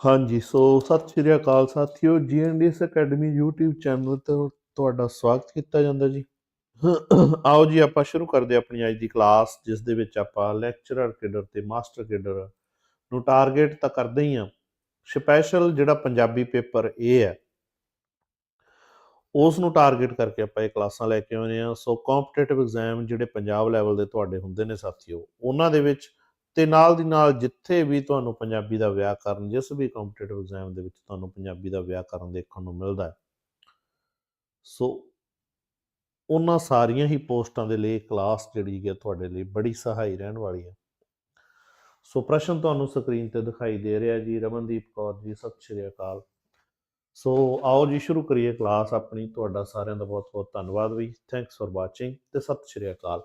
ਹਾਂਜੀ, ਸੋ ਸਤਿ ਸ਼੍ਰੀ ਅਕਾਲ ਸਾਥੀਓ ਜੀਐਨਡੀਐਸ ਅਕੈਡਮੀ YouTube ਚੈਨਲ ਤੇ ਤੁਹਾਡਾ ਸਵਾਗਤ ਕੀਤਾ ਜਾਂਦਾ ਜੀ। ਆਓ ਜੀ, ਆਪਾਂ ਸ਼ੁਰੂ ਕਰਦੇ ਆਪਣੀ ਅੱਜ ਦੀ ਕਲਾਸ ਜਿਸ ਦੇ ਵਿੱਚ ਆਪਾਂ ਲੈਕਚਰਰ ਕੇਡਰ ਤੇ ਮਾਸਟਰ ਕੇਡਰ ਨੂੰ ਟਾਰਗੇਟ ਤਾਂ ਕਰਦੇ ਹੀ ਆ ਸਪੈਸ਼ਲ ਜਿਹੜਾ ਪੰਜਾਬੀ ਪੇਪਰ ਇਹ ਹੈ ਉਸ ਨੂੰ ਟਾਰਗੇਟ ਕਰਕੇ ਆਪਾਂ ਇਹ ਕਲਾਸਾਂ ਲੈ ਕੇ ਆਉਂਦੇ ਆ ਸੋ ਕੰਪੀਟੀਟਿਵ ਐਗਜ਼ਾਮ ਜਿਹੜੇ ਪੰਜਾਬ ਲੈਵਲ ਦੇ ਤੁਹਾਡੇ ਹੁੰਦੇ ਨੇ ਸਾਥੀਓ, ਉਹਨਾਂ ਦੇ ਵਿੱਚ ਤੇ ਨਾਲ ਦੀ ਨਾਲ ਜਿੱਥੇ ਵੀ ਤੁਹਾਨੂੰ ਪੰਜਾਬੀ ਦਾ ਵਿਆਕਰਨ ਜਿਸ ਵੀ ਕੰਪੀਟੀਟਿਵ ਐਗਜ਼ਾਮ ਦੇ ਵਿੱਚ ਤੁਹਾਨੂੰ ਪੰਜਾਬੀ ਦਾ ਵਿਆਕਰਨ ਦੇਖਣ ਨੂੰ ਮਿਲਦਾ ਹੈ, ਸੋ ਉਹਨਾਂ ਸਾਰੀਆਂ ਹੀ ਪੋਸਟਾਂ ਦੇ ਲਈ ਕਲਾਸ ਜਿਹੜੀ ਹੈ ਤੁਹਾਡੇ ਲਈ ਬੜੀ ਸਹਾਈ ਰਹਿਣ ਵਾਲੀ ਹੈ। ਸੋ ਪ੍ਰਸ਼ਨ ਤੁਹਾਨੂੰ ਸਕਰੀਨ ਤੇ ਦਿਖਾਈ ਦੇ ਰਿਹਾ ਜੀ, ਰਮਨਦੀਪ ਕੌਰ ਜੀ, ਸਤਿ ਸ਼੍ਰੀ ਅਕਾਲ। ਸੋ ਆਓ ਜੀ, ਸ਼ੁਰੂ ਕਰੀਏ ਕਲਾਸ ਆਪਣੀ, ਤੁਹਾਡਾ ਸਾਰਿਆਂ ਦਾ ਬਹੁਤ ਬਹੁਤ ਧੰਨਵਾਦ ਵੀ ਥੈਂਕਸ ਫॉर ਵਾਚਿੰਗ ਤੇ ਸਤਿ ਸ਼੍ਰੀ ਅਕਾਲ।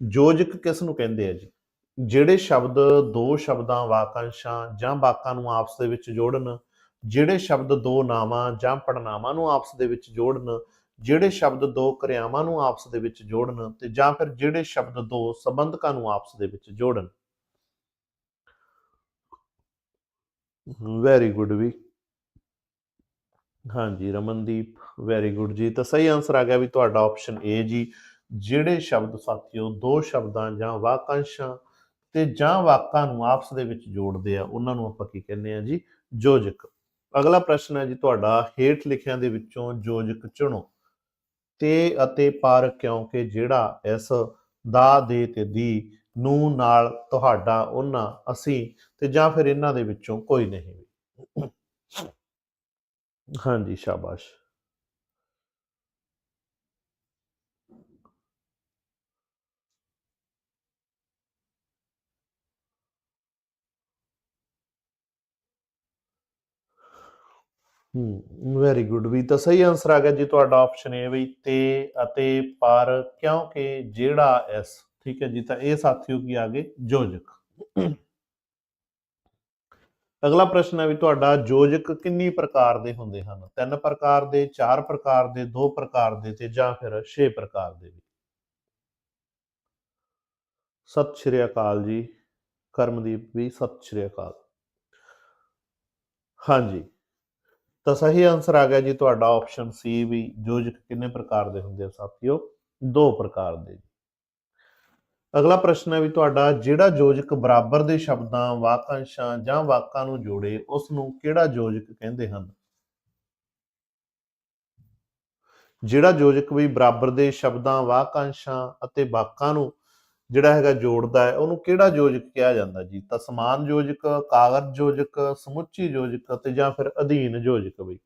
ਯੋਜਕ ਕਿਸ ਨੂੰ ਕਹਿੰਦੇ ਆ ਜੀ? ਜਿਹੜੇ ਸ਼ਬਦ ਦੋ ਸ਼ਬਦਾਂ, ਵਾਕਾਂਸ਼ਾਂ ਜਾਂ ਵਾਕਾਂ ਨੂੰ ਆਪਸ ਦੇ ਵਿੱਚ ਜੋੜਨ, ਜਿਹੜੇ ਸ਼ਬਦ ਦੋ ਨਾਵਾਂ ਜਾਂ ਪੜਨਾਵਾਂ ਨੂੰ ਆਪਸ ਦੇ ਵਿੱਚ ਜੋੜਨ, ਜਿਹੜੇ ਸ਼ਬਦ ਦੋ ਕਿਰਿਆਵਾਂ ਨੂੰ ਆਪਸ ਦੇ ਵਿੱਚ ਜੋੜਨ ਤੇ ਜਾਂ ਫਿਰ ਜਿਹੜੇ ਸ਼ਬਦ ਦੋ ਸੰਬੰਧਕਾਂ ਨੂੰ ਆਪਸ ਦੇ ਵਿੱਚ ਜੋੜਨ। ਵੈਰੀ ਗੁੱਡ ਵੀ। ਹਾਂਜੀ, ਰਮਨਦੀਪ ਵੈਰੀ ਗੁੱਡ ਜੀ। ਤਾਂ ਸਹੀ ਆਨਸਰ ਆ ਗਿਆ ਵੀ ਤੁਹਾਡਾ ਆਪਸ਼ਨ ਏ ਜੀ। ਜਿਹੜੇ ਸ਼ਬਦ ਸਾਥੀਓ, ਦੋ ਸ਼ਬਦਾਂ ਜਾਂ ਵਾਕਾਂਸ਼ਾਂ ਤੇ ਜਾਂ ਵਾਕਾਂ ਨੂੰ ਆਪਸ ਦੇ ਵਿੱਚ ਜੋੜਦੇ ਆ, ਉਹਨਾਂ ਨੂੰ ਆਪਾਂ ਕੀ ਕਹਿੰਦੇ ਆ ਜੀ? ਯੋਜਕ ਅਗਲਾ ਪ੍ਰਸ਼ਨ ਹੈ ਜੀ ਤੁਹਾਡਾ, ਹੇਠ ਲਿਖਿਆਂ ਦੇ ਵਿੱਚੋਂ ਯੋਜਕ ਚੁਣੋ। ਤੇ ਅਤੇ ਪਰ ਕਿਉਂਕਿ ਜਿਹੜਾ ਇਸ ਦਾ, ਦੇ ਤੇ ਦੀ ਨੂੰ ਨਾਲ ਤੁਹਾਡਾ, ਉਹਨਾਂ, ਅਸੀਂ ਤੇ ਜਾਂ ਫਿਰ ਇਹਨਾਂ ਦੇ ਵਿੱਚੋਂ ਕੋਈ ਨਹੀਂ ਹਾਂਜੀ, ਸ਼ਾਬਾਸ਼। ਹੂੰ ਵੈਰੀ ਗੁੱਡ ਵੀ ਤਾਂ ਸਹੀ ਆਨਸਰ ਆ ਗਿਆ ਜੀ ਤੁਹਾਡਾ ਆਪਸ਼ਨ ਏ ਵੀ ਤੇ ਅਤੇ ਪਰ ਕਿਉਂਕਿ ਜਿਹੜਾ ਇਸ ਠੀਕ ਹੈ ਜੀ, ਤਾਂ ਇਹ ਸਾਥੀਓ ਕੀ ਆ ਗਏ? ਯੋਜਕ ਅਗਲਾ ਪ੍ਰਸ਼ਨ ਹੈ ਵੀ ਤੁਹਾਡਾ ਯੋਜਕ ਕਿੰਨੀ ਪ੍ਰਕਾਰ ਦੇ ਹੁੰਦੇ ਹਨ? ਤਿੰਨ ਪ੍ਰਕਾਰ ਦੇ, ਚਾਰ ਪ੍ਰਕਾਰ ਦੇ, ਦੋ ਪ੍ਰਕਾਰ ਦੇ ਤੇ ਜਾਂ ਫਿਰ ਛੇ ਪ੍ਰਕਾਰ ਦੇ ਵੀ। ਸਤਿ ਸ਼੍ਰੀ ਅਕਾਲ ਜੀ। ਕਰਮਦੀਪ ਵੀ ਸਤਿ ਸ਼੍ਰੀ ਅਕਾਲ। ਹਾਂਜੀ। ਤਾਂ ਸਹੀ ਆਨਸਰ ਆ ਗਿਆ ਜੀ ਤੁਹਾਡਾ ਆਪਸ਼ਨ ਸੀ ਵੀ ਯੋਜਕ ਕਿੰਨੇ ਪ੍ਰਕਾਰ ਦੇ ਹੁੰਦੇ ਆ ਸਾਥੀਓ? ਦੋ ਪ੍ਰਕਾਰ ਦੇ ਅਗਲਾ ਪ੍ਰਸ਼ਨ ਹੈ ਵੀ ਤੁਹਾਡਾ ਜਿਹੜਾ ਯੋਜਕ ਬਰਾਬਰ ਦੇ ਸ਼ਬਦਾਂ, ਵਾਕਾਂਸ਼ਾਂ ਜਾਂ ਵਾਕਾਂ ਨੂੰ ਜੋੜੇ ਉਸ ਨੂੰ ਕਿਹੜਾ ਯੋਜਕ ਕਹਿੰਦੇ ਹਨ? ਜਿਹੜਾ ਯੋਜਕ ਵੀ ਬਰਾਬਰ ਦੇ ਸ਼ਬਦਾਂ, ਵਾਕਾਂਸ਼ਾਂ ਅਤੇ ਵਾਕਾਂ ਨੂੰ ਜਿਹੜਾ ਹੈਗਾ ਜੋੜਦਾ ਹੈ, ਉਹਨੂੰ ਕਿਹੜਾ ਯੋਜਕ ਕਿਹਾ ਜਾਂਦਾ ਜੀ? ਤਾਂ ਸਮਾਨ ਯੋਜਕ, ਕਾਗਜ਼ ਯੋਜਕ, ਸਮੁੱਚੀ ਯੋਜਕ ਅਤੇ ਜਾਂ ਫਿਰ ਅਧੀਨ ਯੋਜਕ ਵੀ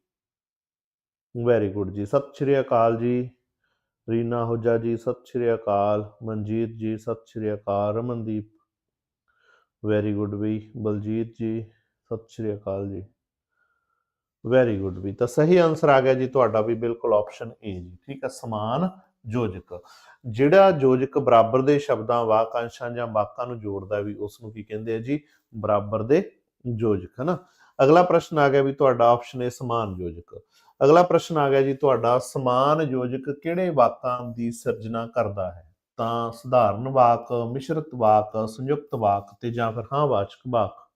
ਵੈਰੀ ਗੁੱਡ ਜੀ। ਸਤਿ ਸ਼੍ਰੀ ਅਕਾਲ ਜੀ। ਰੀਨਾ ਹੋਜਾ ਜੀ, ਸਤਿ ਸ਼੍ਰੀ ਅਕਾਲ। ਮਨਜੀਤ ਜੀ, ਸਤਿ ਸ਼੍ਰੀ ਅਕਾਲ। ਰਮਨਦੀਪ ਵੈਰੀ ਗੁੱਡ ਵੀ ਬਲਜੀਤ ਜੀ, ਸਤਿ ਸ਼੍ਰੀ ਅਕਾਲ ਜੀ। ਵੈਰੀ ਗੁੱਡ ਵੀ ਤਾਂ ਸਹੀ ਆਨਸਰ ਆ ਗਿਆ ਜੀ ਤੁਹਾਡਾ ਵੀ ਬਿਲਕੁਲ ਆਪਸ਼ਨ ਏ ਜੀ। ਠੀਕ ਹੈ, ਸਮਾਨ ਯੋਜਕ। ਜਿਹੜਾ ਯੋਜਕ ਬਰਾਬਰ ਦੇ ਸ਼ਬਦਾਂ, ਵਾਕਾਂਸ਼ਾਂ ਜਾਂ ਵਾਕਾਂ ਨੂੰ ਜੋੜਦਾ ਵੀ, ਉਸ ਨੂੰ ਕੀ ਕਹਿੰਦੇ ਆ ਜੀ? ਬਰਾਬਰ ਦੇ ਯੋਜਕ, ਹਨਾ? ਅਗਲਾ ਪ੍ਰਸ਼ਨ ਆ ਗਿਆ ਵੀ ਤੁਹਾਡਾ ਆਪਸ਼ਨ ਹੈ ਸਮਾਨ ਯੋਜਕ। ਅਗਲਾ ਪ੍ਰਸ਼ਨ ਆ ਗਿਆ ਜੀ, ਤੁਹਾਡਾ ਸਮਾਨ ਯੋਜਕ ਕਿਹੜੇ ਵਾਕਾਂ ਦੀ ਸਿਰਜਣਾ ਕਰਦਾ ਹੈ? ਤਾਂ ਸਧਾਰਨ ਵਾਕ, ਮਿਸ਼ਰਤ ਵਾਕ, ਸੰਯੁਕਤ ਵਾਕ ਤੇ ਜਾਂ ਫਿਰ ਹਾਂ ਵਾਚਕ ਵਾਕ।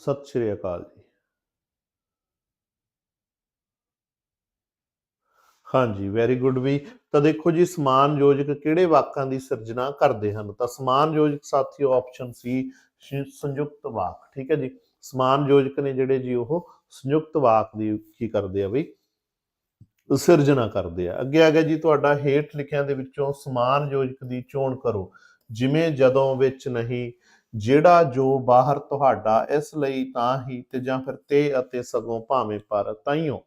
ਸਤਿ ਸ਼੍ਰੀ ਅਕਾਲ ਜੀ। ਹਾਂਜੀ ਵੈਰੀ ਗੁੱਡ ਵੀ। ਤਾਂ ਦੇਖੋ ਜੀ ਸਮਾਨ ਯੋਜਕ ਕਿਹੜੇ ਵਾਕਾਂ ਦੀ ਸਿਰਜਣਾ ਕਰਦੇ ਹਨ? ਤਾਂ ਸਮਾਨ ਯੋਜਕ ਸਾਥੀਓ ਆਪਸ਼ਨ ਸੀ, ਸੰਯੁਕਤ ਵਾਕ, ਠੀਕ ਹੈ ਜੀ? ਸਮਾਨ ਯੋਜਕ ਨੇ ਜਿਹੜੇ ਜੀ ਉਹ ਸੰਯੁਕਤ ਵਾਕ ਦੀ ਕੀ ਕਰਦੇ ਆ ਬਈ? ਸਿਰਜਣਾ ਕਰਦੇ ਆ। ਅੱਗੇ ਆ ਗਿਆ ਜੀ, ਤੁਹਾਡਾ ਹੇਠ ਲਿਖਿਆਂ ਦੇ ਵਿੱਚੋਂ ਸਮਾਨ ਯੋਜਕ ਦੀ ਚੋਣ ਕਰੋ। ਜਿਵੇਂ, ਜਦੋਂ, ਵਿੱਚ, ਨਹੀਂ। ਜਿਹੜਾ ਜੋ ਬਾਹਰ ਤੁਹਾਡਾ ਇਸ ਲਈ ਤਾਂ ਹੀ ਤੇ ਜਾਂ ਫਿਰ ਤੇ ਅਤੇ ਸਗੋਂ ਭਾਵੇਂ ਪਰ ਤਾਈਓ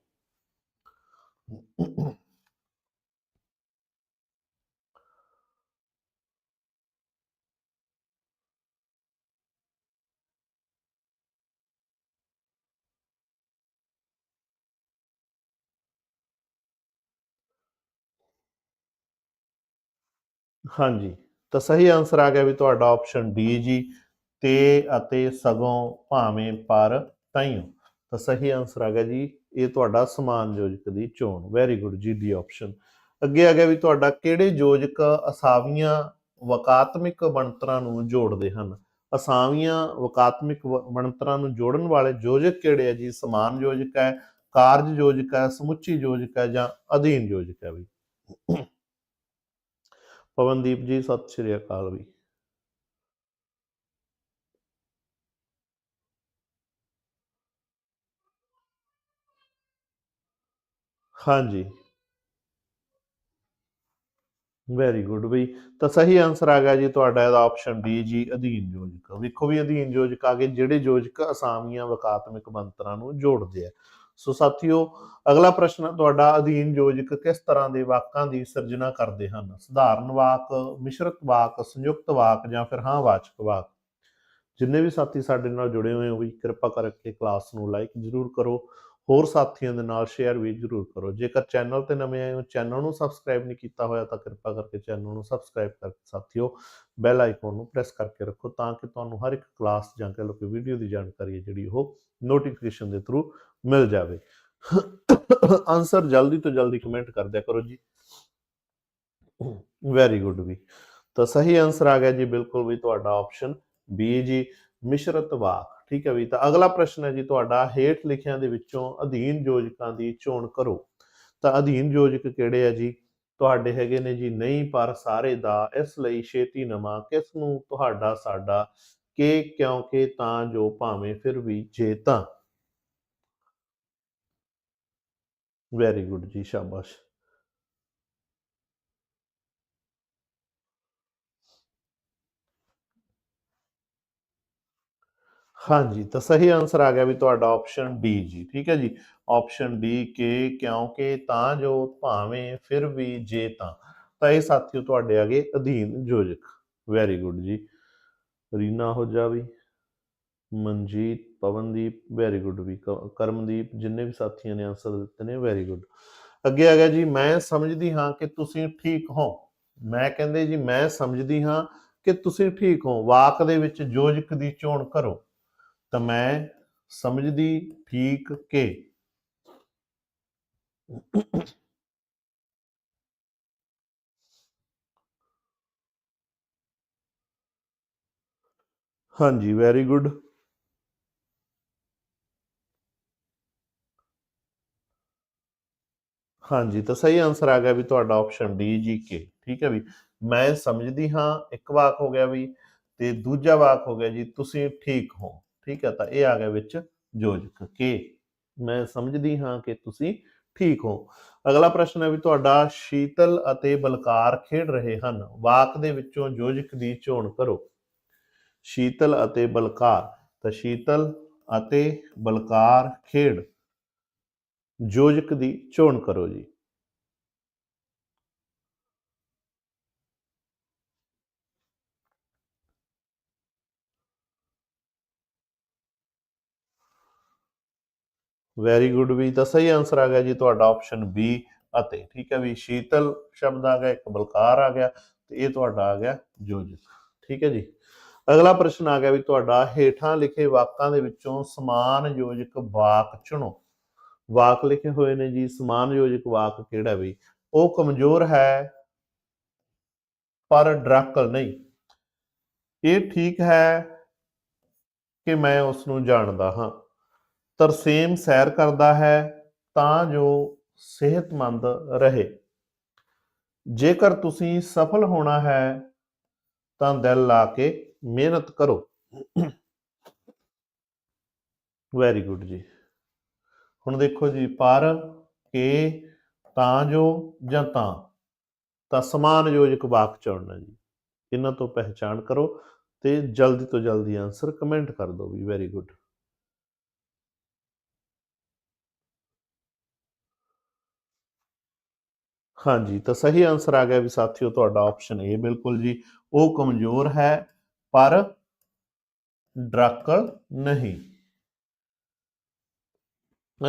ਹਾਂਜੀ ਤਾਂ ਸਹੀ ਆਨਸਰ ਆ ਗਿਆ ਵੀ ਤੁਹਾਡਾ ਆਪਸ਼ਨ ਡੀ ਜੀ, ਤੇ ਅਤੇ ਸਗੋਂ ਭਾਵੇਂ ਪਰ ਤਾਈਓ। ਤਾਂ ਸਹੀ ਆਨਸਰ ਆ ਗਿਆ ਜੀ, ਇਹ ਤੁਹਾਡਾ ਸਮਾਨ ਯੋਜਕ ਦੀ ਚੋਣ। ਵੈਰੀ ਗੁੱਡ ਜੀ ਡੀ ਆਪਸ਼ਨ ਅੱਗੇ ਆ ਗਿਆ ਵੀ ਤੁਹਾਡਾ ਕਿਹੜੇ ਯੋਜਕ ਅਸਾਵੀਆਂ ਵਕਾਤਮਿਕ ਬਣਤਰਾਂ ਨੂੰ ਜੋੜਦੇ ਹਨ? ਅਸਾਵੀਆਂ ਵਕਾਤਮਿਕ ਵ- ਬਣਤਰਾਂ ਨੂੰ ਜੋੜਨ ਵਾਲੇ ਯੋਜਕ ਕਿਹੜੇ ਆ ਜੀ? ਸਮਾਨ ਯੋਜਕ ਹੈ, ਕਾਰਜ ਯੋਜਕ ਹੈ, ਸਮੁੱਚੀ ਯੋਜਕ ਹੈ ਜਾਂ ਅਧੀਨ ਯੋਜਕ ਹੈ ਵੀ? ਪਵਨਦੀਪ ਜੀ, ਸਤਿ ਸ਼੍ਰੀ ਅਕਾਲ ਵੀ। ਹਾਂਜੀ। ਵੈਰੀ ਗੁੱਡ ਬਈ ਤਾਂ ਸਹੀ ਆਨਸਰ ਆ ਗਿਆ ਜੀ ਤੁਹਾਡਾ ਇਹਦਾ ਆਪਸ਼ਨ ਡੀ ਜੀ, ਅਧੀਨ ਯੋਜਕ। ਵੇਖੋ ਵੀ ਅਧੀਨ ਯੋਜਕ ਆ ਗਏ ਜਿਹੜੇ ਯੋਜਕ ਅਸਾਮੀਆਂ ਵਕਾਤਮਿਕ ਮੰਤਰਾਂ ਨੂੰ ਜੋੜਦੇ ਆ। ਸੋ ਸਾਥੀਓ, ਅਗਲਾ ਪ੍ਰਸ਼ਨ ਤੁਹਾਡਾ ਅਧੀਨ ਯੋਜਕ ਕਿਸ ਤਰ੍ਹਾਂ ਦੇ ਵਾਕਾਂ ਦੀ ਸਿਰਜਣਾ ਕਰਦੇ ਹਨ? ਸਧਾਰਨ ਵਾਕ, ਮਿਸ਼ਰਤ ਵਾਕ, ਸੰਯੁਕਤ ਵਾਕ ਜਾਂ ਫਿਰ ਹਾਂ ਵਾਚਕ ਵਾਕ? ਜਿੰਨੇ ਵੀ ਸਾਥੀ ਸਾਡੇ ਨਾਲ ਜੁੜੇ ਹੋਏ ਹੋ, ਵੀ ਕਿਰਪਾ ਕਰਕੇ ਕਲਾਸ ਨੂੰ ਲਾਈਕ ਜਰੂਰ ਕਰੋ। ਹੋਰ ਸਾਥੀਆਂ ਦੇ ਨਾਲ ਸ਼ੇਅਰ ਵੀ ਜਰੂਰ ਕਰੋ। ਜੇਕਰ ਚੈਨਲ ਤੇ ਨਵੇਂ ਆਏ ਹੋ ਚੈਨਲ ਨੂੰ ਸਬਸਕ੍ਰਾਈਬ ਨਹੀਂ ਕੀਤਾ ਹੋਇਆ, ਤਾਂ ਕਿਰਪਾ ਕਰਕੇ ਚੈਨਲ ਨੂੰ ਸਬਸਕ੍ਰਾਈਬ ਕਰਕੇ ਸਾਥੀਓ। ਬੈਲ ਆਈਕਨ ਨੂੰ ਪ੍ਰੈਸ ਕਰਕੇ ਰੱਖੋ ਤਾਂ ਕਿ ਤੁਹਾਨੂੰ ਹਰ ਇੱਕ ਕਲਾਸ ਜਾਂ ਕਹ ਲਓ ਕਿ ਵੀਡੀਓ ਦੀ ਜਾਣਕਾਰੀ ਹੈ ਜਿਹੜੀ ਉਹ ਨੋਟੀਫਿਕੇਸ਼ਨ ਦੇ ਥਰੂ ਮਿਲ ਜਾਵੇ। ਆਨਸਰ ਜਲਦੀ ਤੋਂ ਜਲਦੀ ਕਮੈਂਟ ਕਰ ਦਿਆ ਕਰੋ ਜੀ। ਵੈਰੀ ਗੁੱਡ ਵੀ। ਤਾਂ ਸਹੀ ਆਨਸਰ ਆ ਗਿਆ ਜੀ, ਬਿਲਕੁਲ ਵੀ ਤੁਹਾਡਾ ਆਪਸ਼ਨ ਬੀ ਜੀ, ਮਿਸ਼ਰਤ ਵਾਕ। ਠੀਕ ਹੈ ਵੀ? ਤਾਂ ਅਗਲਾ ਪ੍ਰਸ਼ਨ ਹੈ ਜੀ ਤੁਹਾਡਾ, ਹੇਠ ਲਿਖਿਆਂ ਦੇ ਵਿੱਚੋਂ ਅਧੀਨ ਯੋਜਕਾਂ ਦੀ ਚੋਣ ਕਰੋ। ਤਾਂ ਅਧੀਨ ਯੋਜਕ ਕਿਹੜੇ ਆ ਜੀ? ਤੁਹਾਡੇ ਹੈਗੇ ਨੇ ਜੀ ਨਹੀਂ, ਪਰ ਸਾਰੇ ਦਾ ਇਸ ਲਈ ਛੇਤੀ ਨਵਾਂ। ਕਿਸ ਨੂੰ? ਤੁਹਾਡਾ, ਸਾਡਾ। ਕਿ ਕਿਉਂਕਿ ਤਾਂ, ਜੋ, ਭਾਵੇਂ, ਫਿਰ ਵੀ, ਜੇ, ਤਾਂ। ਵੈਰੀ ਗੁੱਡ ਜੀ, ਸ਼ਾਬਾਸ਼। ਹਾਂਜੀ, ਤਾਂ ਸਹੀ ਆਨਸਰ ਆ ਗਿਆ ਵੀ ਤੁਹਾਡਾ ਆਪਸ਼ਨ ਡੀ ਜੀ, ਠੀਕ ਹੈ ਜੀ। ਆਪਸ਼ਨ ਡੀ ਕਿ ਕਿਉਂਕਿ ਤਾਂ ਜੋ ਭਾਵੇਂ, ਫਿਰ ਵੀ, ਜੇ ਤਾਂ ਤਾਂ ਇਹ ਸਾਥੀਓ ਤੁਹਾਡੇ ਆਗੇ ਅਧੀਨ ਯੋਜਕ। ਵੈਰੀ ਗੁੱਡ ਜੀ। ਰੀਨਾ ਹੋਜਾ ਵੀ ਮਨਜੀਤ, ਪਵਨਦੀਪ ਵੈਰੀ ਗੁੱਡ ਵੀ। ਕਰਮਦੀਪ, ਜਿੰਨੇ ਵੀ ਸਾਥੀਆਂ ਨੇ ਆਨਸਰ ਦਿੱਤੇ ਨੇ ਵੈਰੀ ਗੁੱਡ ਅੱਗੇ ਆ ਗਿਆ ਜੀ, ਮੈਂ ਸਮਝਦੀ ਹਾਂ ਕਿ ਤੁਸੀਂ ਠੀਕ ਹੋ। ਮੈਂ ਕਹਿੰਦੇ ਜੀ, ਮੈਂ ਸਮਝਦੀ ਹਾਂ ਕਿ ਤੁਸੀਂ ਠੀਕ ਹੋ। ਵਾਕ ਦੇ ਵਿੱਚ ਯੋਜਕ ਦੀ ਚੋਣ ਕਰੋ। ਤਾਂ ਮੈਂ ਸਮਝਦੀ ਠੀਕ ਕੇ ਹਾਂਜੀ ਵੈਰੀ ਗੁੱਡ ਹਾਂਜੀ, ਤਾਂ ਸਹੀ ਆਨਸਰ ਆ ਗਿਆ ਵੀ ਤੁਹਾਡਾ ਆਪਸ਼ਨ ਡੀ ਜੀ ਕੇ ਠੀਕ ਹੈ ਵੀ? ਮੈਂ ਸਮਝਦੀ ਹਾਂ, ਇੱਕ ਵਾਕ ਹੋ ਗਿਆ ਵੀ ਤੇ ਦੂਜਾ ਵਾਕ ਹੋ ਗਿਆ ਜੀ, ਤੁਸੀਂ ਠੀਕ ਹੋ। ਠੀਕ ਹੈ, ਤਾਂ ਇਹ ਆ ਗਿਆ ਵਿੱਚ ਯੋਜਕ ਕੇ ਮੈਂ ਸਮਝਦੀ ਹਾਂ ਕਿ ਤੁਸੀਂ ਠੀਕ ਹੋ। ਅਗਲਾ ਪ੍ਰਸ਼ਨ ਹੈ ਵੀ ਤੁਹਾਡਾ ਸ਼ੀਤਲ ਅਤੇ ਬਲਕਾਰ ਖੇਡ ਰਹੇ ਹਨ। ਵਾਕ ਦੇ ਵਿੱਚੋਂ ਯੋਜਕ ਦੀ ਚੋਣ ਕਰੋ। ਸ਼ੀਤਲ ਅਤੇ ਬਲਕਾਰ, ਤਾਂ ਸ਼ੀਤਲ ਅਤੇ ਬਲਕਾਰ ਖੇਡ। ਯੋਜਕ ਦੀ ਚੋਣ ਕਰੋ ਜੀ। ਵੈਰੀ ਗੁੱਡ ਵੀ ਤਾਂ ਸਹੀ ਆਨਸਰ ਆ ਗਿਆ ਜੀ ਤੁਹਾਡਾ ਆਪਸ਼ਨ ਬੀ ਅਤੇ ਠੀਕ ਹੈ ਵੀ ਸ਼ੀਤਲ ਸ਼ਬਦ ਆ ਗਿਆ, ਇੱਕ ਬਲਕਾਰ ਆ ਗਿਆ ਤੇ ਇਹ ਤੁਹਾਡਾ ਆ ਗਿਆ ਯੋਜਕ ਠੀਕ ਹੈ ਜੀ। ਅਗਲਾ ਪ੍ਰਸ਼ਨ ਆ ਗਿਆ ਵੀ ਤੁਹਾਡਾ ਹੇਠਾਂ ਲਿਖੇ ਵਾਕਾਂ ਦੇ ਵਿੱਚੋਂ ਸਮਾਨ ਯੋਜਕ ਵਾਕ ਚੁਣੋ। ਵਾਕ ਲਿਖੇ ਹੋਏ ਨੇ ਜੀ, ਸਮਾਨ ਯੋਜਕ ਵਾਕ ਕਿਹੜਾ ਵੀ? ਉਹ ਕਮਜ਼ੋਰ ਹੈ, ਪਰ ਡਰਾਕਲ ਨਹੀਂ। ਇਹ ਠੀਕ ਹੈ ਕਿ ਮੈਂ ਉਸ ਨੂੰ ਜਾਣਦਾ ਹਾਂ। ਤਰਸੇਮ ਸੈਰ ਕਰਦਾ ਹੈ, ਤਾਂ ਜੋ ਸਿਹਤਮੰਦ ਰਹੇ। ਜੇਕਰ ਤੁਸੀਂ ਸਫਲ ਹੋਣਾ ਹੈ, ਤਾਂ ਦਿਲ ਲਾ ਕੇ ਮਿਹਨਤ ਕਰੋ। ਵੈਰੀ ਗੁੱਡ ਜੀ। ਹੁਣ ਦੇਖੋ ਜੀ, ਪਰ ਕਿ ਤਾਂ ਜੋ ਜਾਂ ਤਾਂ ਤਾਂ ਸਮਾਨ ਯੋਜਕ ਵਾਕ ਚੁਣਨਾ ਜੀ। ਇਹਨਾਂ ਤੋਂ ਪਹਿਚਾਣ ਕਰੋ ਤੇ ਜਲਦੀ ਤੋਂ ਜਲਦੀ ਆਨਸਰ ਕਮੈਂਟ ਕਰ ਦਿਓ ਵੀ ਵੈਰੀ ਗੁੱਡ ਹਾਂਜੀ, ਤਾਂ ਸਹੀ ਆਨਸਰ ਆ ਗਿਆ ਵੀ ਸਾਥੀਓ ਤੁਹਾਡਾ ਆਪਸ਼ਨ ਏ ਬਿਲਕੁਲ ਜੀ। ਉਹ ਕਮਜ਼ੋਰ ਹੈ, ਪਰ ਡਰਾਕਲ ਨਹੀਂ।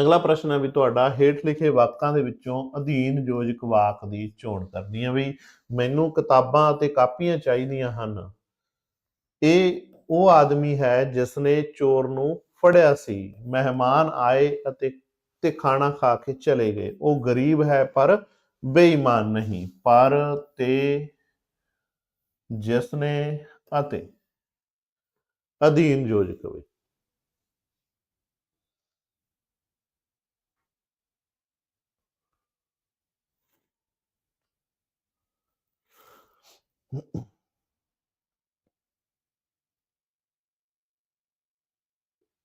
ਅਗਲਾ ਪ੍ਰਸ਼ਨ ਹੈ ਵੀ ਤੁਹਾਡਾ ਹੇਠ ਲਿਖੇ ਵਾਕਾਂ ਦੇ ਵਿੱਚੋਂ ਅਧੀਨ ਯੋਜਕ ਵਾਕ ਦੀ ਚੋਣ ਕਰਨੀ ਹੈ ਵੀ ਮੈਨੂੰ ਕਿਤਾਬਾਂ ਅਤੇ ਕਾਪੀਆਂ ਚਾਹੀਦੀਆਂ ਹਨ। ਇਹ ਉਹ ਆਦਮੀ ਹੈ ਜਿਸ ਨੇ ਚੋਰ ਨੂੰ ਫੜਿਆ ਸੀ, ਮਹਿਮਾਨ ਆਏ ਅਤੇ ਤੇ ਖਾਣਾ ਖਾ ਕੇ ਚਲੇ ਗਏ। ਉਹ ਗਰੀਬ ਹੈ, ਪਰ ਬੇਈਮਾਨ ਨਹੀਂ, ਪਰ ਤੇ ਜਿਸ ਨੇ ਅਤੇ ਅਧੀਨ ਯੋਜਕ ਹੋਵੇ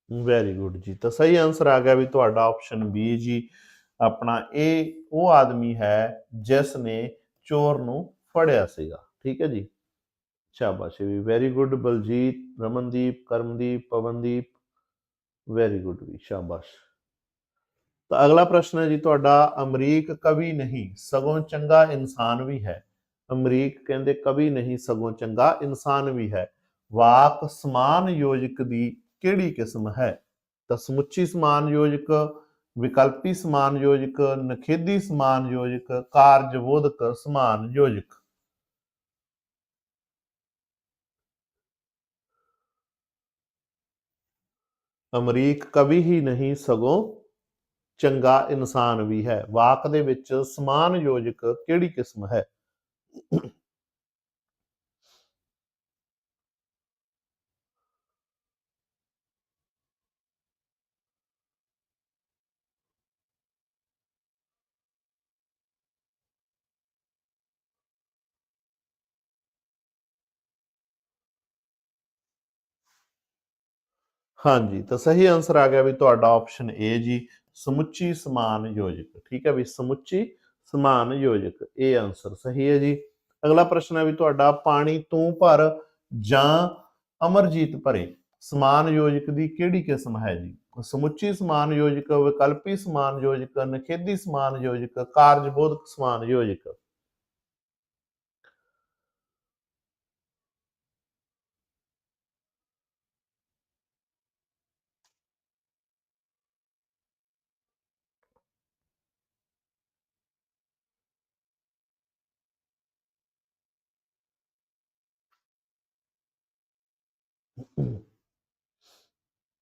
ਵੈਰੀ ਗੁੱਡ ਜੀ। ਤਾਂ ਸਹੀ ਆਨਸਰ ਆ ਗਿਆ ਵੀ ਤੁਹਾਡਾ ਆਪਸ਼ਨ ਬੀ ਜੀ। ਆਪਣਾ ਇਹ, ਉਹ ਆਦਮੀ ਹੈ ਜਿਸ ਨੇ ਚੋਰ ਨੂੰ ਫੜਿਆ ਸੀਗਾ। ਠੀਕ ਹੈ ਜੀ? ਸ਼ਾਬਾਸ਼ ਵੀ very good Baljeet, Ramandeep, Karamdeep, Pawandeep very good ਵੀ, ਸ਼ਾਬਾਸ਼। ਤਾਂ ਅਗਲਾ ਪ੍ਰਸ਼ਨ ਹੈ ਜੀ, ਤੁਹਾਡਾ ਅਮਰੀਕ ਕਵੀ ਨਹੀਂ, ਸਗੋਂ ਚੰਗਾ ਇਨਸਾਨ ਵੀ ਹੈ। ਅਮਰੀਕ ਕਹਿੰਦੇ, ਕਵੀ ਨਹੀਂ, ਸਗੋਂ ਚੰਗਾ ਇਨਸਾਨ ਵੀ ਹੈ। ਵਾਕ ਸਮਾਨ ਯੋਜਕ ਦੀ ਕਿਹੜੀ ਕਿਸਮ ਹੈ? ਤਾਂ ਸਮੁੱਚੀ ਸਮਾਨ ਯੋਜਕ ਵਿਕਲਪੀ ਸਮਾਨ ਯੋਜਕ, ਨਖੇਦੀ ਸਮਾਨ ਯੋਜਕ ਕਾਰਜਬੋਧਕ ਸਮਾਨ ਯੋਜਕ। ਅਮਰੀਕ ਕਵੀ ਹੀ ਨਹੀਂ ਸਗੋਂ ਚੰਗਾ ਇਨਸਾਨ ਵੀ ਹੈ। ਵਾਕ ਦੇ ਵਿੱਚ ਸਮਾਨ ਯੋਜਕ ਕਿਹੜੀ ਕਿਸਮ ਹੈ? ਹਾਂਜੀ, ਤਾਂ ਸਹੀ ਆਨਸਰ ਆ ਗਿਆ ਵੀ ਤੁਹਾਡਾ ਆਪਸ਼ਨ ਏ ਜੀ, ਸਮੁੱਚੀ ਸਮਾਨ ਯੋਜਕ, ਠੀਕ ਹੈ ਵੀ ਸਮੁੱਚੀ ਸਮਾਨ ਯੋਜਕ, ਇਹ ਆਨਸਰ ਸਹੀ ਹੈ ਜੀ। ਅਗਲਾ ਪ੍ਰਸ਼ਨ ਹੈ ਵੀ ਤੁਹਾਡਾ ਪਾਣੀ ਤੂੰ ਭਰ ਜਾਂ ਅਮਰਜੀਤ ਭਰੇ, ਸਮਾਨ ਯੋਜਕ ਦੀ ਕਿਹੜੀ ਕਿਸਮ ਹੈ ਜੀ? ਸਮੁੱਚੀ ਸਮਾਨ ਯੋਜਕ, ਵਿਕਲਪੀ ਸਮਾਨ ਯੋਜਕ ਨਖੇਦੀ ਸਮਾਨ ਯੋਜਕ, ਕਾਰਜਬੋਧਕ ਸਮਾਨ ਯੋਜਕ।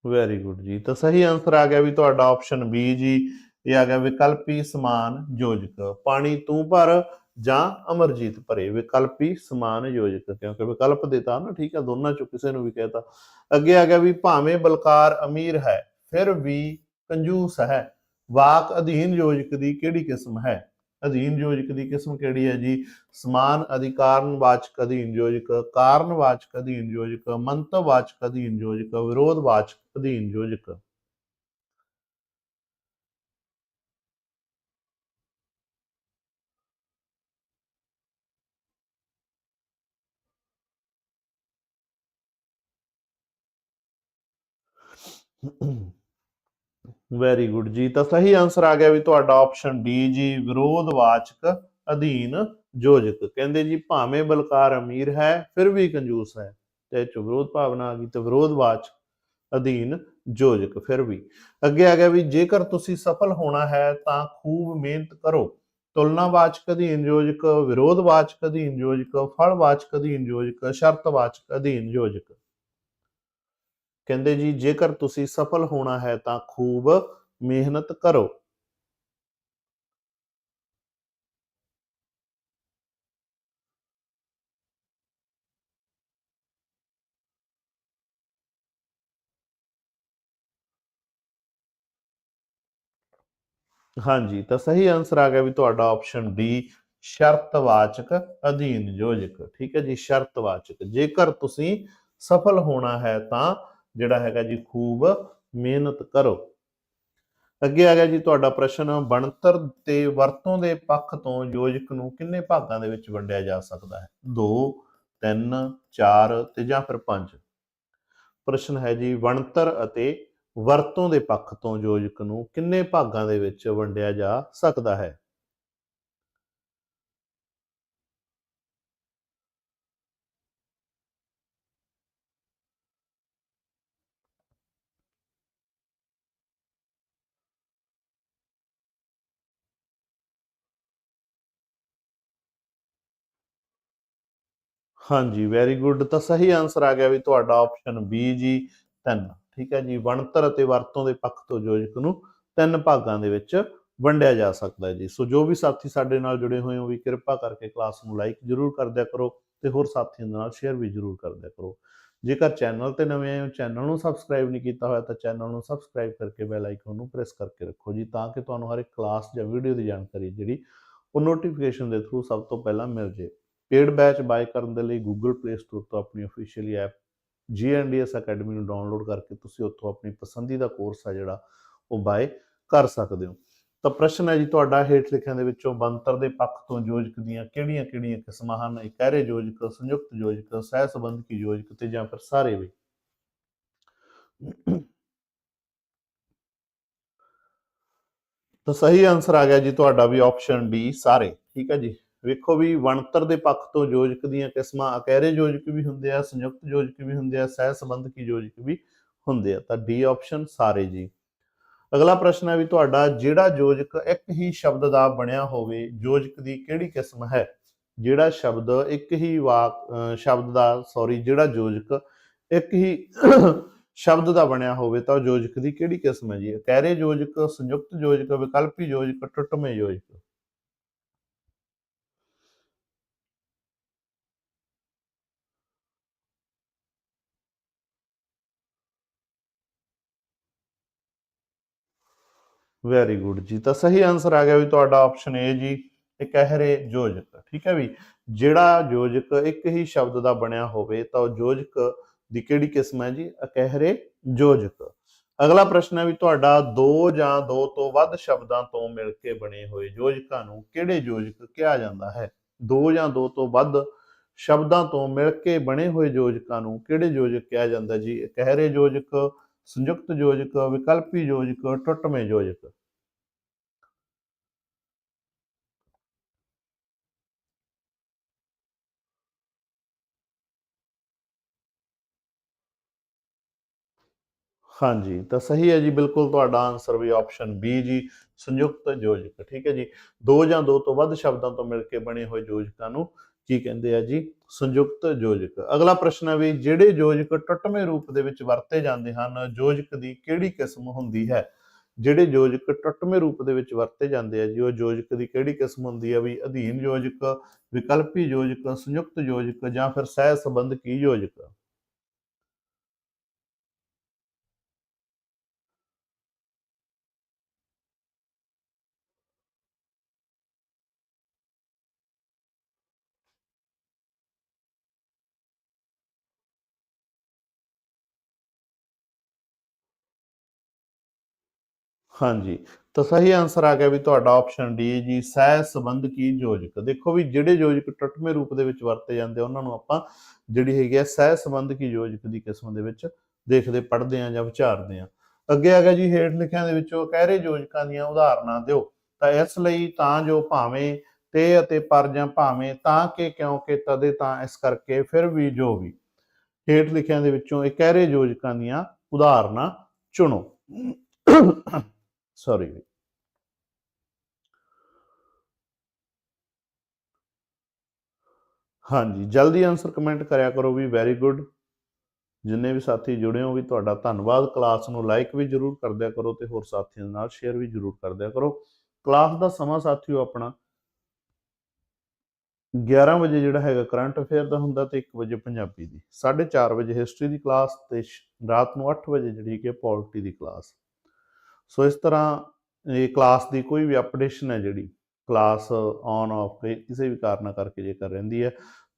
ਵੈਰੀ ਗੁੱਡ ਜੀ। ਤਾਂ ਸਹੀ ਆਨਸਰ ਆ ਗਿਆ ਵੀ ਤੁਹਾਡਾ ਆਪਸ਼ਨ ਬੀ ਜੀ। ਇਹ ਆ ਗਿਆ ਵਿਕਲਪੀ ਸਮਾਨ ਯੋਜਕ। ਪਾਣੀ ਤੂੰ ਭਰ ਜਾਂ ਅਮਰਜੀਤ ਭਰੇ। ਵਿਕਲਪੀ ਸਮਾਨ ਯੋਜਕ। ਕਿਉਂਕਿ ਵਿਕਲਪ ਦਿੱਤਾ ਨਾ ਠੀਕ ਹੈ ਦੋਨਾਂ ਚੋਂ ਕਿਸੇ ਨੂੰ ਵੀ ਕਹਿਤਾ ਅੱਗੇ ਆ ਗਿਆ ਵੀ ਭਾਵੇਂ ਬਲਕਾਰ ਅਮੀਰ ਹੈ, ਫਿਰ ਵੀ ਕੰਜੂਸ ਹੈ। ਵਾਕ ਅਧੀਨ ਯੋਜਕ ਦੀ ਕਿਹੜੀ ਕਿਸਮ ਹੈ? ਅਧੀਨ ਯੋਜਕ ਦੀ ਕਿਸਮ ਕਿਹੜੀ ਹੈ ਜੀ? ਸਮਾਨ ਅਧਿਕਾਰਨਵਾਚਕ ਅਧੀਨ ਯੋਜਕ ਕਾਰਨਵਾਚਕ ਅਧੀਨ ਯੋਜਕ ਮੰਤਵਵਾਚਕ ਅਧੀਨ ਯੋਜਕ ਵਿਰੋਧਵਾਚਕ ਅਧੀਨ ਯੋਜਕ ਵੈਰੀ ਗੁੱਡ ਜੀ। ਤਾਂ ਸਹੀ ਆਨਸਰ ਆ ਗਿਆ ਵੀ ਤੁਹਾਡਾ ਆਪਸ਼ਨ ਡੀ ਜੀ ਵਿਰੋਧਵਾਚਕ ਅਧੀਨ ਯੋਜਕ। ਕਹਿੰਦੇ ਜੀ, ਭਾਵੇਂ ਬਲਕਾਰ ਅਮੀਰ ਹੈ, ਫਿਰ ਵੀ ਕੰਜੂਸ ਹੈ। ਤੇ ਚ ਵਿਰੋਧ ਭਾਵਨਾ ਆ ਗਈ ਤੇ ਵਿਰੋਧਵਾਚਕ ਅਧੀਨ ਯੋਜਕ, ਫਿਰ ਵੀ। ਅੱਗੇ ਆ ਗਿਆ ਵੀ, ਜੇਕਰ ਤੁਸੀਂ ਸਫਲ ਹੋਣਾ ਹੈ, ਤਾਂ ਖੂਬ ਮਿਹਨਤ ਕਰੋ। ਤੁਲਨਾਵਾਚਕ ਅਧੀਨ ਯੋਜਕ ਵਿਰੋਧਵਾਚਕ ਅਧੀਨ ਯੋਜਕ ਫਲਵਾਚਕ ਅਧੀਨ ਯੋਜਕ ਸ਼ਰਤਵਾਚਕ ਅਧੀਨ ਯੋਜਕ। ਕਹਿੰਦੇ ਜੀ, ਜੇਕਰ ਤੁਸੀਂ ਸਫਲ ਹੋਣਾ ਹੈ ਤਾਂ ਖੂਬ ਮਿਹਨਤ ਕਰੋ। ਹਾਂਜੀ, ਤਾਂ ਸਹੀ ਆਨਸਰ ਆ ਗਿਆ ਵੀ ਤੁਹਾਡਾ ਆਪਸ਼ਨ ਡੀ ਸ਼ਰਤਵਾਚਕ ਅਧੀਨ ਯੋਜਕ। ਠੀਕ ਹੈ ਜੀ, ਸ਼ਰਤਵਾਚਕ। ਜੇਕਰ ਤੁਸੀਂ ਸਫਲ ਹੋਣਾ ਹੈ ਤਾਂ ਜਿਹੜਾ ਹੈਗਾ ਜੀ, ਖੂਬ ਮਿਹਨਤ ਕਰੋ। ਅੱਗੇ ਆ ਗਿਆ ਜੀ ਤੁਹਾਡਾ ਪ੍ਰਸ਼ਨ, ਬਣਤਰ ਤੇ ਵਰਤੋਂ ਦੇ ਪੱਖ ਤੋਂ ਯੋਜਕ ਨੂੰ ਕਿੰਨੇ ਭਾਗਾਂ ਦੇ ਵਿੱਚ ਵੰਡਿਆ ਜਾ ਸਕਦਾ ਹੈ? 2 3 4 ਤੇ ਜਾਂ ਫਿਰ 5 ਪ੍ਰਸ਼ਨ ਹੈ ਜੀ, ਬਣਤਰ ਅਤੇ ਵਰਤੋਂ ਦੇ ਪੱਖ ਤੋਂ ਯੋਜਕ ਨੂੰ ਕਿੰਨੇ ਭਾਗਾਂ ਦੇ ਵਿੱਚ ਵੰਡਿਆ ਜਾ ਸਕਦਾ ਹੈ? ਹਾਂਜੀ ਵੈਰੀ ਗੁੱਡ ਤਾਂ ਸਹੀ ਆਨਸਰ ਆ ਗਿਆ ਵੀ ਤੁਹਾਡਾ ਆਪਸ਼ਨ ਬੀ ਜੀ 3 ਠੀਕ ਹੈ ਜੀ, ਬਣਤਰ ਅਤੇ ਵਰਤੋਂ ਦੇ ਪੱਖ ਤੋਂ ਯੋਜਕ ਨੂੰ ਤਿੰਨ ਭਾਗਾਂ ਦੇ ਵਿੱਚ ਵੰਡਿਆ ਜਾ ਸਕਦਾ ਹੈ ਜੀ। ਸੋ ਜੋ ਵੀ ਸਾਥੀ ਸਾਡੇ ਨਾਲ ਜੁੜੇ ਹੋਏ ਹੋ, ਵੀ ਕਿਰਪਾ ਕਰਕੇ ਕਲਾਸ ਨੂੰ ਲਾਈਕ ਜਰੂਰ ਕਰ ਦਿਆ ਕਰੋ ਤੇ ਹੋਰ ਸਾਥੀਆਂ ਦੇ ਨਾਲ ਸ਼ੇਅਰ ਵੀ ਜਰੂਰ ਕਰ ਦਿਆ ਕਰੋ। ਜੇਕਰ ਚੈਨਲ ਤੇ ਨਵੇਂ ਆਏ ਹੋ ਚੈਨਲ ਨੂੰ ਸਬਸਕ੍ਰਾਈਬ ਨਹੀਂ ਕੀਤਾ ਹੋਇਆ, ਤਾਂ ਚੈਨਲ ਨੂੰ ਸਬਸਕ੍ਰਾਈਬ ਕਰਕੇ ਬੈਲ ਆਈਕਨ ਨੂੰ ਪ੍ਰੈਸ ਕਰਕੇ ਰੱਖੋ ਜੀ, ਤਾਂ ਕਿ ਤੁਹਾਨੂੰ ਹਰ ਇੱਕ ਕਲਾਸ ਜਾਂ ਵੀਡੀਓ ਦੀ ਜਾਣਕਾਰੀ ਜਿਹੜੀ ਉਹ ਨੋਟੀਫਿਕੇਸ਼ਨ ਦੇ ਥਰੂ ਸਭ ਤੋਂ ਪਹਿਲਾਂ ਮਿਲ ਜੇ। ਪੇਡ ਬੈਚ ਬਾਏ ਕਰਨ ਦੇ ਲਈ Google Play Store ਤੋਂ ਆਪਣੀ ਅਫੀਸ਼ੀਅਲੀ ਐਪ GNDS ਅਕੈਡਮੀ ਨੂੰ ਡਾਊਨਲੋਡ ਕਰਕੇ ਤੁਸੀਂ ਉੱਥੋਂ ਆਪਣੀ ਪਸੰਦੀਦਾ ਕੋਰਸ ਆ ਜਿਹੜਾ ਉਹ ਬਾਏ ਕਰ ਸਕਦੇ ਹੋ। ਤਾਂ ਪ੍ਰਸ਼ਨ ਹੈ ਜੀ ਤੁਹਾਡਾ ਹੇਠ ਲਿਖਿਆਂ ਦੇ ਵਿੱਚੋਂ ਬੰਤਰ ਦੇ ਪੱਖ ਤੋਂ ਯੋਜਕ ਦੀਆਂ ਕਿਹੜੀਆਂ-ਕਿਹੜੀਆਂ ਕਿਸਮਾਂ ਹਨ? ਇਕਹਿਰੇ ਯੋਜਕ, ਸੰਯੁਕਤ ਯੋਜਕ ਸਹਿ ਸੰਬੰਧਕੀ ਯੋਜਕ ਤੇ ਜਾਂ ਫਿਰ ਸਾਰੇ ਵੀ? ਤਾਂ ਸਹੀ ਆਨਸਰ ਆ ਗਿਆ ਜੀ ਤੁਹਾਡਾ ਵੀ ਆਪਸ਼ਨ ਡੀ ਸਾਰੇ। ਠੀਕ ਹੈ ਜੀ? ਵੇਖੋ ਵੀ ਵਣਤਰ ਦੇ ਪੱਖ ਤੋਂ ਯੋਜਕ ਦੀਆਂ ਕਿਸਮਾਂ ਅਕੈਰੇ ਯੋਜਕ ਵੀ ਹੁੰਦੇ ਆ, ਸੰਯੁਕਤ ਯੋਜਕ ਵੀ ਹੁੰਦੇ ਆ, ਸਹਿ ਸੰਬੰਧਕੀ ਯੋਜਕ ਵੀ ਹੁੰਦੇ ਆ। ਤਾਂ ਡੀ ਆਪਸ਼ਨ ਸਾਰੇ ਜੀ। ਅਗਲਾ ਪ੍ਰਸ਼ਨ ਹੈ ਵੀ ਤੁਹਾਡਾ ਜਿਹੜਾ ਯੋਜਕ ਇੱਕ ਹੀ ਸ਼ਬਦ ਦਾ ਬਣਿਆ ਹੋਵੇ, ਯੋਜਕ ਦੀ ਕਿਹੜੀ ਕਿਸਮ ਹੈ? ਜਿਹੜਾ ਸ਼ਬਦ ਇੱਕ ਹੀ ਵਾਕ ਸ਼ਬਦ ਦਾ ਸੌਰੀ ਜਿਹੜਾ ਯੋਜਕ ਇੱਕ ਹੀ ਸ਼ਬਦ ਦਾ ਬਣਿਆ ਹੋਵੇ, ਤਾਂ ਉਹ ਯੋਜਕ ਦੀ ਕਿਹੜੀ ਕਿਸਮ ਹੈ ਜੀ? ਅਕੈਰੇ ਯੋਜਕ, ਸੰਯੁਕਤ ਯੋਜਕ, ਵਿਕਲਪੀ ਯੋਜਕ, ਟੁੱਟਵੇਂ ਯੋਜਕ। ਵੈਰੀ ਗੁੱਡ ਜੀ। ਤਾਂ ਸਹੀ ਆਨਸਰ ਆ ਗਿਆ ਵੀ ਤੁਹਾਡਾ ਆਪਸ਼ਨ ਏ ਜੀ ਕਹਿਰੇ ਯੋਜਕ। ਠੀਕ ਹੈ ਵੀ? ਜਿਹੜਾ ਯੋਜਕ ਇੱਕ ਹੀ ਸ਼ਬਦ ਦਾ ਬਣਿਆ ਹੋਵੇ ਤਾਂ ਉਹ ਯੋਜਕ ਦੀ ਕਿਹੜੀ ਕਿਸਮ ਹੈ ਜੀ? ਇਕਹਿਰੇ ਯੋਜਕ। ਅਗਲਾ ਪ੍ਰਸ਼ਨ ਹੈ ਵੀ ਤੁਹਾਡਾ ਦੋ ਜਾਂ ਦੋ ਤੋਂ ਵੱਧ ਸ਼ਬਦਾਂ ਤੋਂ ਮਿਲ ਕੇ ਬਣੇ ਹੋਏ ਯੋਜਕਾਂ ਨੂੰ ਕਿਹੜੇ ਯੋਜਕ ਕਿਹਾ ਜਾਂਦਾ ਹੈ? ਦੋ ਜਾਂ ਦੋ ਤੋਂ ਵੱਧ ਸ਼ਬਦਾਂ ਤੋਂ ਮਿਲ ਕੇ ਬਣੇ ਹੋਏ ਯੋਜਕਾਂ ਨੂੰ ਕਿਹੜੇ ਯੋਜਕ ਕਿਹਾ ਜਾਂਦਾ ਜੀ? ਇਕਹਿਰੇ ਯੋਜਕ, ਸੰਯੁਕਤ ਯੋਜਕ, ਵਿਕਲਪੀ ਯੋਜਕ, ਟੁੱਟਵੇਂ ਯੋਜਕ। ਹਾਂਜੀ, ਤਾਂ ਸਹੀ ਹੈ ਜੀ, ਬਿਲਕੁਲ ਤੁਹਾਡਾ ਆਨਸਰ ਵੀ ਆਪਸ਼ਨ ਬੀ ਜੀ, ਸੰਯੁਕਤ ਯੋਜਕ, ਠੀਕ ਹੈ ਜੀ। ਦੋ ਜਾਂ ਦੋ ਤੋਂ ਵੱਧ ਸ਼ਬਦਾਂ ਤੋਂ ਮਿਲ ਕੇ ਬਣੇ ਹੋਏ ਯੋਜਕਾਂ ਨੂੰ ਕੀ ਕਹਿੰਦੇ ਆ ਜੀ? ਸੰਯੁਕਤ ਯੋਜਕ। ਅਗਲਾ ਪ੍ਰਸ਼ਨ ਹੈ ਵੀ ਜਿਹੜੇ ਯੋਜਕ ਟੁੱਟਵੇਂ ਰੂਪ ਦੇ ਵਿੱਚ ਵਰਤੇ ਜਾਂਦੇ ਹਨ, ਯੋਜਕ ਦੀ ਕਿਹੜੀ ਕਿਸਮ ਹੁੰਦੀ ਹੈ? ਜਿਹੜੇ ਯੋਜਕ ਟੁੱਟਵੇਂ ਰੂਪ ਦੇ ਵਿੱਚ ਵਰਤੇ ਜਾਂਦੇ ਆ ਜੀ, ਉਹ ਯੋਜਕ ਦੀ ਕਿਹੜੀ ਕਿਸਮ ਹੁੰਦੀ ਹੈ? ਵੀ ਅਧੀਨ ਯੋਜਕ, ਵਿਕਲਪੀ ਯੋਜਕ, ਸੰਯੁਕਤ ਯੋਜਕ ਜਾਂ ਫਿਰ ਸਹਿ ਸੰਬੰਧ ਕੀ ਯੋਜਕ? ਹਾਂਜੀ। ਤਾਂ ਸਹੀ ਆਨਸਰ ਆ ਗਿਆ ਵੀ ਤੁਹਾਡਾ ਆਪਸ਼ਨ ਡੀ ਜੀ, ਸਹਿ ਸੰਬੰਧਕੀ ਯੋਜਕ? ਦੇਖੋ ਵੀ ਜਿਹੜੇ ਯੋਜਕ ਟੁੱਟਵੇਂ ਰੂਪ ਦੇ ਵਿੱਚ ਵਰਤੇ ਜਾਂਦੇ ਉਹਨਾਂ ਨੂੰ ਆਪਾਂ ਜਿਹੜੀ ਹੈਗੀ ਹੈ ਸਹਿ ਸੰਬੰਧਕੀ ਯੋਜਕ ਦੀ ਕਿਸਮ ਦੇ ਵਿੱਚ ਦੇਖਦੇ, ਪੜ੍ਹਦੇ ਆ ਜਾਂ ਵਿਚਾਰਦੇ ਆ। ਅੱਗੇ ਆ ਗਿਆ ਜੀ ਹੇਠ ਲਿਖਿਆਂ ਦੇ ਵਿੱਚੋਂ ਕਹਿਰੇ ਯੋਜਕਾਂ ਦੀਆਂ ਉਦਾਹਰਨਾਂ ਦਿਓ। ਤਾਂ ਇਸ ਲਈ ਤਾਂ ਜੋ ਭਾਵੇਂ ਤੇ ਅਤੇ ਪਰ ਜਾਂ ਭਾਵੇਂ ਤਾਂ ਕਿ ਕਿਉਂਕਿ ਤਦੇ ਤਾਂ ਇਸ ਕਰਕੇ ਫਿਰ ਵੀ ਜੋ ਵੀ। ਹੇਠ ਲਿਖਿਆਂ ਦੇ ਵਿੱਚੋਂ ਇਹ ਕਹਿਰੇ ਯੋਜਕਾਂ ਦੀਆਂ ਉਦਾਹਰਨਾਂ ਚੁਣੋ। ਸੌਰੀ ਹਾਂਜੀ, ਜਲਦੀ ਆਨਸਰ ਕਮੈਂਟ ਕਰਿਆ ਕਰੋ ਵੀ ਵੈਰੀ ਗੁੱਡ ਜਿੰਨੇ ਵੀ ਸਾਥੀ ਜੁੜੇ ਹੋ ਵੀ ਤੁਹਾਡਾ ਧੰਨਵਾਦ। ਕਲਾਸ ਨੂੰ ਲਾਈਕ ਵੀ ਜਰੂਰ ਕਰ ਦਿਆ ਕਰੋ ਤੇ ਹੋਰ ਸਾਥੀਆਂ ਦੇ ਨਾਲ ਸ਼ੇਅਰ ਵੀ ਜਰੂਰ ਕਰ ਦਿਆ ਕਰੋ। ਕਲਾਸ ਦਾ ਸਮਾਂ ਸਾਥੀਓ ਆਪਣਾ 11 ਵਜੇ ਜਿਹੜਾ ਹੈਗਾ ਕਰੰਟ ਅਫੇਅਰ ਦਾ ਹੁੰਦਾ ਤੇ 1 ਵਜੇ ਪੰਜਾਬੀ ਦੀ। 4:30 ਵਜੇ ਹਿਸਟਰੀ ਦੀ ਕਲਾਸ ਤੇ ਰਾਤ ਨੂੰ 8 ਵਜੇ ਜਿਹੜੀ ਕਿ ਪੋਲਿਟੀ ਦੀ ਕਲਾਸ ਸੋ ਇਸ ਤਰ੍ਹਾਂ ਇਹ ਕਲਾਸ ਦੀ ਕੋਈ ਵੀ ਅਪਡੇਸ਼ਨ ਹੈ ਜਿਹੜੀ ਕਲਾਸ ਔਨ ਆਫ ਕਿਸੇ ਵੀ ਕਾਰਨ ਕਰਕੇ ਜੇਕਰ ਰਹਿੰਦੀ ਹੈ,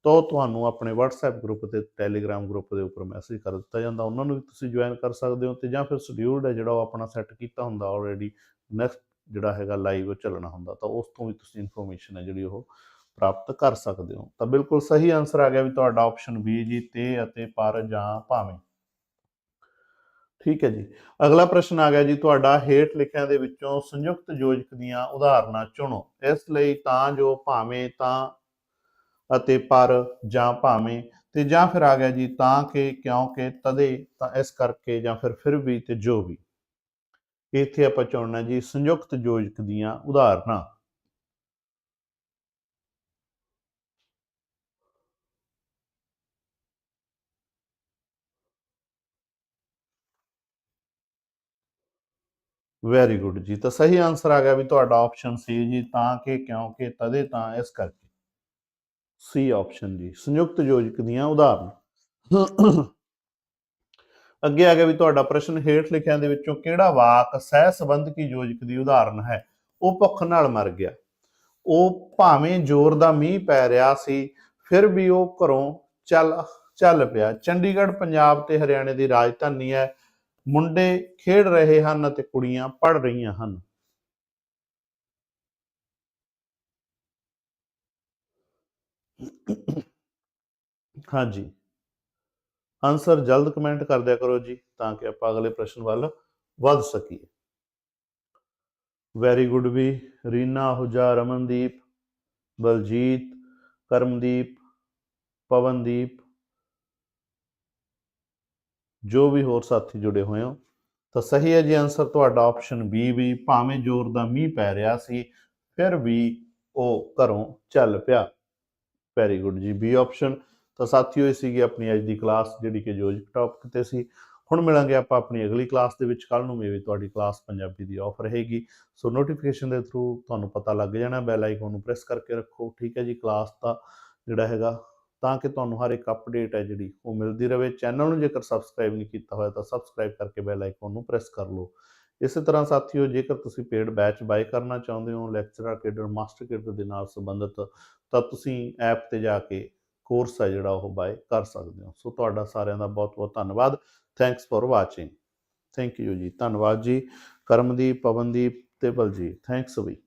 ਤਾਂ ਉਹ ਤੁਹਾਨੂੰ ਆਪਣੇ WhatsApp ਗਰੁੱਪ ਤੇ, Telegram ਗਰੁੱਪ ਦੇ ਉੱਪਰ ਮੈਸੇਜ ਕਰ ਦਿੱਤਾ ਜਾਂਦਾ। ਉਹਨਾਂ ਨੂੰ ਵੀ ਤੁਸੀਂ ਜੁਆਇਨ ਕਰ ਸਕਦੇ ਹੋ ਤੇ ਜਾਂ ਫਿਰ ਸ਼ਡਿਊਲਡ ਹੈ ਜਿਹੜਾ ਉਹ ਆਪਣਾ ਸੈੱਟ ਕੀਤਾ ਹੁੰਦਾ ਆਲਰੇਡੀ ਨੈਕਸਟ ਜਿਹੜਾ ਹੈਗਾ ਲਾਈਵ ਚੱਲਣਾ ਹੁੰਦਾ, ਤਾਂ ਉਸ ਤੋਂ ਵੀ ਤੁਸੀਂ ਇਨਫੋਰਮੇਸ਼ਨ ਹੈ ਜਿਹੜੀ ਉਹ ਪ੍ਰਾਪਤ ਕਰ ਸਕਦੇ ਹੋ। ਤਾਂ ਬਿਲਕੁਲ ਸਹੀ ਆਨਸਰ ਆ ਗਿਆ ਵੀ ਤੁਹਾਡਾ ਆਪਸ਼ਨ ਬੀ ਜੀ, ਤੇ ਅਤੇ ਪਰ ਜਾਂ ਭਾਵੇਂ। ਠੀਕ ਹੈ ਜੀ। ਅਗਲਾ ਪ੍ਰਸ਼ਨ ਆ ਗਿਆ ਜੀ, ਤੁਹਾਡਾ ਹੇਠ ਲਿਖਿਆਂ ਦੇ ਵਿੱਚੋਂ ਸੰਯੁਕਤ ਯੋਜਕ ਦੀਆਂ ਉਦਾਹਰਨਾਂ ਚੁਣੋ। ਇਸ ਲਈ ਤਾਂ ਜੋ ਭਾਵੇਂ ਤਾਂ ਅਤੇ ਪਰ ਜਾਂ ਭਾਵੇਂ ਤੇ ਜਾਂ ਫਿਰ ਆ ਗਿਆ ਜੀ, ਤਾਂ ਕਿ ਕਿਉਂਕਿ ਤਦੇ ਤਾਂ ਇਸ ਕਰਕੇ ਜਾਂ ਫਿਰ ਫਿਰ ਵੀ ਤੇ ਜੋ ਵੀ। ਇੱਥੇ ਆਪਾਂ ਚੁਣਨਾ ਜੀ, ਸੰਯੁਕਤ ਯੋਜਕ ਦੀਆਂ ਉਦਾਹਰਨਾਂ। ਵੈਰੀ ਗੁੱਡ ਜੀ। ਤਾਂ ਸਹੀ ਆਨਸਰ ਆ ਗਿਆ ਵੀ ਤੁਹਾਡਾ ਆਪਸ਼ਨ ਸੀ ਜੀ, ਤਾਂ ਕਿ ਕਿਉਂਕਿ ਤਦੇ ਤਾਂ ਇਸ ਕਰਕੇ। ਸੀ ਆਪਸ਼ਨ ਜੀ। ਸੰਯੁਕਤ ਯੋਜਕ ਦੀਆਂ ਉਦਾਹਰਨ ਅੱਗੇ ਆ ਗਿਆ ਵੀ ਤੁਹਾਡਾ ਪ੍ਰਸ਼ਨ ਹੇਠ ਲਿਖਿਆਂ ਦੇ ਵਿੱਚੋਂ ਕਿਹੜਾ ਵਾਕ ਸਹਿ ਸੰਬੰਧਕੀ ਯੋਜਕ ਦੀ ਉਦਾਹਰਨ ਹੈ? ਉਹ ਭੁੱਖ ਨਾਲ ਮਰ ਗਿਆ। ਉਹ ਭਾਵੇਂ ਜ਼ੋਰ ਦਾ ਮੀਂਹ ਪੈ ਰਿਹਾ ਸੀ, ਫਿਰ ਵੀ ਉਹ ਘਰੋਂ ਚੱਲ ਚੱਲ ਪਿਆ। ਚੰਡੀਗੜ੍ਹ, ਪੰਜਾਬ ਤੇ ਹਰਿਆਣੇ ਦੀ ਰਾਜਧਾਨੀ ਹੈ। ਮੁੰਡੇ ਖੇਡ ਰਹੇ ਹਨ ਅਤੇ ਕੁੜੀਆਂ ਪੜ ਰਹੀਆਂ ਹਨ। ਹਾਂਜੀ। ਆਨਸਰ ਜਲਦ ਕਮੈਂਟ ਕਰ ਦਿਆ ਕਰੋ ਜੀ, ਤਾਂ ਕਿ ਆਪਾਂ ਅਗਲੇ ਪ੍ਰਸ਼ਨ ਵੱਲ ਵੱਧ ਸਕੀਏ। ਵੈਰੀ ਗੁੱਡ ਵੀ, ਰੀਨਾ ਆਹੂਜਾ ਰਮਨਦੀਪ, ਬਲਜੀਤ, ਕਰਮਦੀਪ, ਪਵਨਦੀਪ ਜੋ ਵੀ ਹੋਰ ਸਾਥੀ ਜੁੜੇ ਹੋਏ ਹੋ, ਤਾਂ ਸਹੀ ਹੈ ਜੀ ਆਨਸਰ ਤੁਹਾਡਾ ਆਪਸ਼ਨ ਬੀ ਵੀ ਭਾਵੇਂ ਜ਼ੋਰ ਦਾ ਮੀਂਹ ਪੈ ਰਿਹਾ ਸੀ, ਫਿਰ ਵੀ ਉਹ ਘਰੋਂ ਚੱਲ ਪਿਆ। ਵੈਰੀ ਗੁੱਡ ਜੀ ਬੀ ਆਪਸ਼ਨ ਤਾਂ ਸਾਥੀਓ, ਇਹ ਸੀਗੀ ਆਪਣੀ ਅੱਜ ਦੀ ਕਲਾਸ ਜਿਹੜੀ ਕਿ ਯੋਜਕ ਟੌਪਿਕ ਤੇ ਸੀ। ਹੁਣ ਮਿਲਾਂਗੇ ਆਪਾਂ ਆਪਣੀ ਅਗਲੀ ਕਲਾਸ ਦੇ ਵਿੱਚ ਕੱਲ ਨੂੰ ਮੇਰੀ ਤੁਹਾਡੀ ਕਲਾਸ ਪੰਜਾਬੀ ਦੀ ਆਫ ਰਹੇਗੀ। ਸੋ ਨੋਟੀਫਿਕੇਸ਼ਨ ਦੇ ਥਰੂ ਤੁਹਾਨੂੰ ਪਤਾ ਲੱਗ ਜਾਣਾ ਬੈਲ ਆਈਕਨ ਨੂੰ ਪ੍ਰੈਸ ਕਰਕੇ ਰੱਖੋ। ਠੀਕ ਹੈ ਜੀ ਕਲਾਸ ਦਾ ਜਿਹੜਾ ਹੈਗਾ ਤਾਂ ਕਿ ਤੁਹਾਨੂੰ ਹਰ ਇੱਕ ਅਪਡੇਟ ਹੈ ਜਿਹੜੀ ਉਹ ਮਿਲਦੀ ਰਹੇ। ਚੈਨਲ ਨੂੰ ਜੇਕਰ ਸਬਸਕ੍ਰਾਈਬ ਨਹੀਂ ਕੀਤਾ ਹੋਇਆ ਤਾਂ ਸਬਸਕ੍ਰਾਈਬ ਕਰਕੇ ਬੈਲ ਆਈਕਨ ਨੂੰ ਪ੍ਰੈਸ ਕਰ ਲਓ। ਇਸੇ ਤਰ੍ਹਾਂ ਸਾਥੀਓ, ਜੇਕਰ ਤੁਸੀਂ ਪੇਡ ਬੈਚ ਬਾਈ ਕਰਨਾ ਚਾਹੁੰਦੇ ਹੋ ਲੈਕਚਰਰ ਕੇਡਰ ਮਾਸਟਰ ਕੇਡਰ ਦੇ ਨਾਲ ਸੰਬੰਧਿਤ, ਤਾਂ ਤੁਸੀਂ ਐਪ ਤੇ ਜਾ ਕੇ ਕੋਰਸ ਹੈ ਜਿਹੜਾ ਉਹ ਬਾਏ ਕਰ ਸਕਦੇ ਹੋ। ਸੋ ਤੁਹਾਡਾ ਸਾਰਿਆਂ ਦਾ ਬਹੁਤ ਬਹੁਤ ਧੰਨਵਾਦ। Thanks for watching thank you ਜੀ। ਧੰਨਵਾਦ ਜੀ। ਕਰਮਦੀਪ, ਪਵਨਦੀਪ ਤੇ ਬਲਜੀਤ। ਥੈਂਕਸ ਵੀ।